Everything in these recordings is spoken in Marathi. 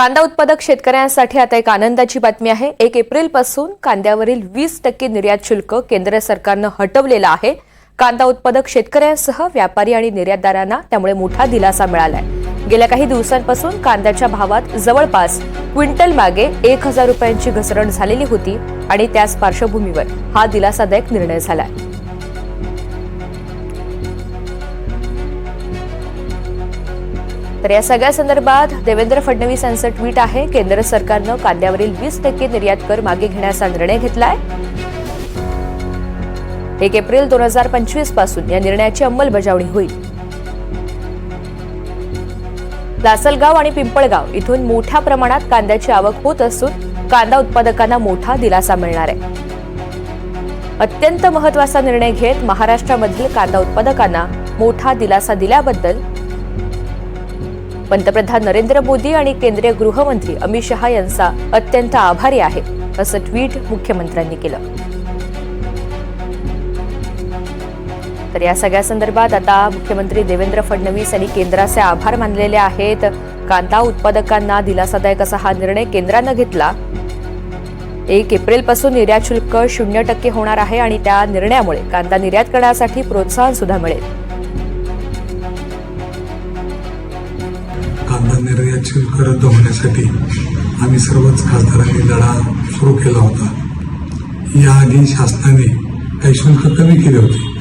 कांदा उत्पादक शेतकऱ्यांसाठी आता एक आनंदाची बातमी आहे. एक एप्रिलपासून कांद्यावरील वीस टक्के निर्यात शुल्क केंद्र सरकारनं हटवलेलं आहे. कांदा उत्पादक शेतकऱ्यांसह व्यापारी आणि निर्यातदारांना त्यामुळे मोठा दिलासा मिळालाय. गेल्या काही दिवसांपासून कांद्याच्या भावात जवळपास क्विंटल मागे एक हजार रुपयांची घसरण झालेली होती आणि त्याच पार्श्वभूमीवर हा दिलासादायक निर्णय झालाय. तर या सगळ्या संदर्भात देवेंद्र फडणवीस यांचं ट्विट आहे केंद्र सरकारनं कांद्यावरील वीस टक्के निर्यात कर मागे घेण्याचा निर्णय घेतलाय. एक एप्रिल दोन हजार पंचवीसपासून या निर्णयाची अंमलबजावणी होईल. लासलगाव आणि पिंपळगाव इथून मोठ्या प्रमाणात कांद्याची आवक होत असून कांदा उत्पादकांना मोठा दिलासा मिळणार आहे. अत्यंत महत्त्वाचा निर्णय घेत महाराष्ट्रामधील कांदा उत्पादकांना मोठा दिलासा दिल्याबद्दल पंतप्रधान नरेंद्र मोदी आणि केंद्रीय गृहमंत्री अमित शहा यांचा अत्यंत आभारी आहे असं ट्विट मुख्यमंत्र्यांनी केलं. तर या सगळ्या संदर्भात आता मुख्यमंत्री देवेंद्र फडणवीस यांनी केंद्राचे आभार मानलेले आहेत. कांदा उत्पादकांना दिलासादायक असा हा निर्णय केंद्रानं घेतला. एक एप्रिलपासून निर्यात शुल्क शून्य टक्के होणार आहे आणि त्या निर्णयामुळे कांदा निर्यात करण्यासाठी प्रोत्साहन सुद्धा मिळेल. निर्यात शुल्क रद्द होण्यासाठी आम्ही सर्वच खासदारांनी लढा सुरू केला होता. याआधी शासनाने काही शुल्क कमी केले होते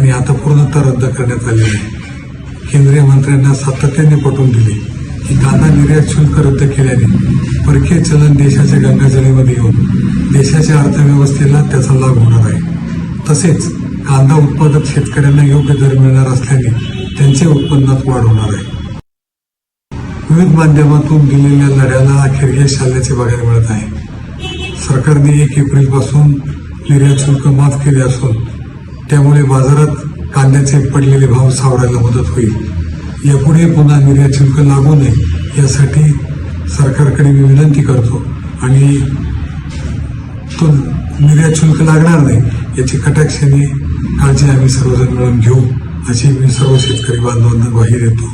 आणि आता पूर्णतः रद्द करण्यात आले आहे. केंद्रीय मंत्र्यांना सातत्याने पटवून दिले की कांदा निर्यात शुल्क रद्द केल्याने परकीय चलन देशाच्या गंगाजळीमध्ये येऊन देशाच्या अर्थव्यवस्थेला त्याचा लाभ होणार आहे. तसेच कांदा उत्पादक शेतकऱ्यांना योग्य दर मिळणार असल्याने त्यांच्या उत्पन्नात वाढ होणार आहे. विविध माध्यमातून दिलेल्या लढ्याला अखेर यश आल्याचे बघायला मिळत आहे. सरकारने एक एप्रिलपासून निर्यात शुल्क माफ केले असून त्यामुळे बाजारात कांद्याचे पडलेले भाव सावरायला मदत होईल. यापुढे पुन्हा निर्यात शुल्क लागू नये यासाठी सरकारकडे मी विनंती करतो आणि तो निर्यात शुल्क लागणार नाही याची कटाक्षाने काळजी आम्ही सर्वजण मिळून घेऊ अशी मी सर्व शेतकरी बांधवांना ग्वाही देतो.